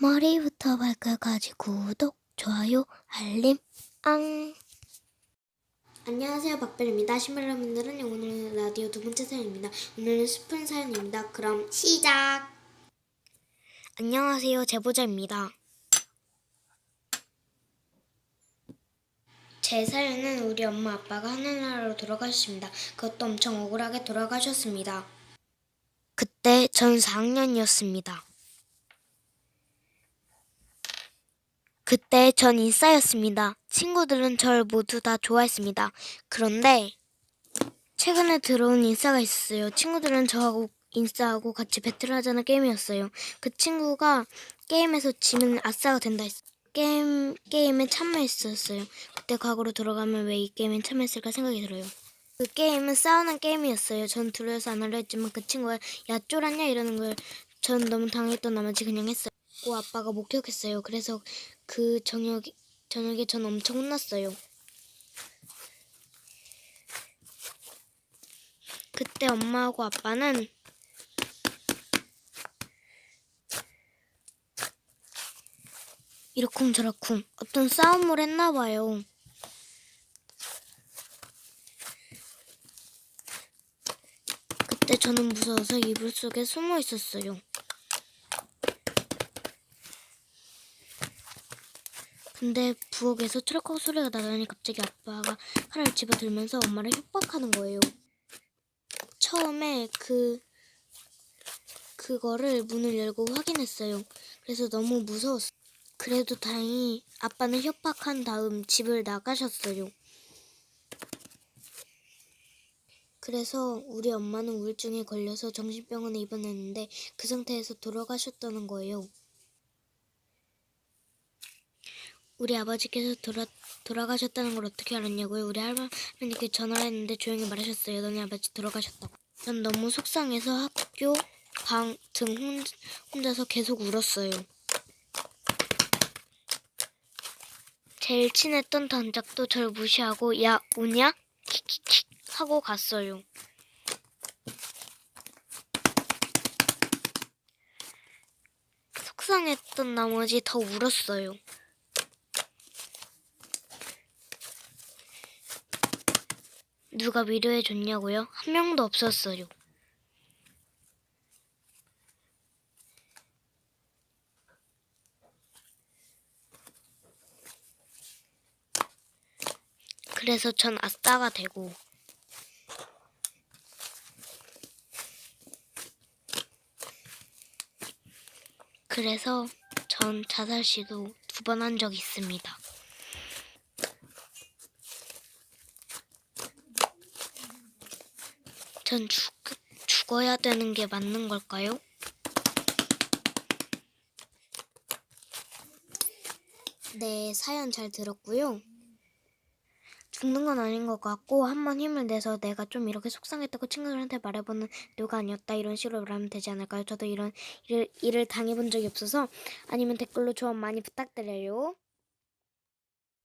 머리부터 발끝까지 구독, 좋아요, 알림, 앙. 안녕하세요, 박별입니다. 신발 여러분들은 오늘은 라디오 두 번째 사연입니다. 오늘은 스푼 사연입니다. 그럼 시작! 안녕하세요, 제보자입니다. 제 사연은 우리 엄마 아빠가 하늘나라로 돌아가셨습니다. 그것도 엄청 억울하게 돌아가셨습니다. 그때 전 4학년이었습니다. 그때 전 인싸였습니다. 친구들은 절 모두 다 좋아했습니다. 그런데 최근에 들어온 인싸가 있었어요. 친구들은 저하고 인싸하고 같이 배틀하자는 게임이었어요. 그 친구가 게임에서 지면 아싸가 된다 했어요. 게임, 게임에 참여했었어요. 그때 과거로 돌아가면 왜 이 게임에 참여했을까 생각이 들어요. 그 게임은 싸우는 게임이었어요. 전 두려워서 안 하려 했지만 그 친구가 야 쫄았냐 이러는 걸 전 너무 당했던 나머지 그냥 했어요. 고 아빠가 목격했어요. 그래서 그 저녁 저녁에 전 엄청 혼났어요. 그때 엄마하고 아빠는 이러쿵 저러쿵 어떤 싸움을 했나 봐요. 그때 저는 무서워서 이불 속에 숨어 있었어요. 근데 부엌에서 트럭하고 소리가 나더니 갑자기 아빠가 칼을 집어들면서 엄마를 협박하는 거예요. 처음에 그 그거를 문을 열고 확인했어요. 그래서 너무 무서웠어요. 그래도 다행히 아빠는 협박한 다음 집을 나가셨어요. 그래서 우리 엄마는 우울증에 걸려서 정신병원에 입원했는데 그 상태에서 돌아가셨다는 거예요. 우리 아버지께서 돌아, 돌아가셨다는 걸 어떻게 알았냐고요? 우리 할머니께 전화를 했는데 조용히 말하셨어요. 너네 아버지 돌아가셨다고. 전 너무 속상해서 학교 방 등 혼자서 계속 울었어요. 제일 친했던 단짝도 절 무시하고 야 우냐? 킥킥킥 하고 갔어요. 속상했던 나머지 더 울었어요. 누가 위로해 줬냐고요? 한 명도 없었어요. 그래서 전 아싸가 되고 그래서 전 자살 시도 두 번 한 적 있습니다. 전 죽, 죽어야 되는 게 맞는 걸까요? 네, 사연 잘 들었고요. 죽는 건 아닌 것 같고 한 번 힘을 내서 내가 좀 이렇게 속상했다고 친구들한테 말해보는 누가 아니었다 이런 식으로 말하면 되지 않을까요? 저도 이런 일을, 일을 당해본 적이 없어서 아니면 댓글로 조언 많이 부탁드려요.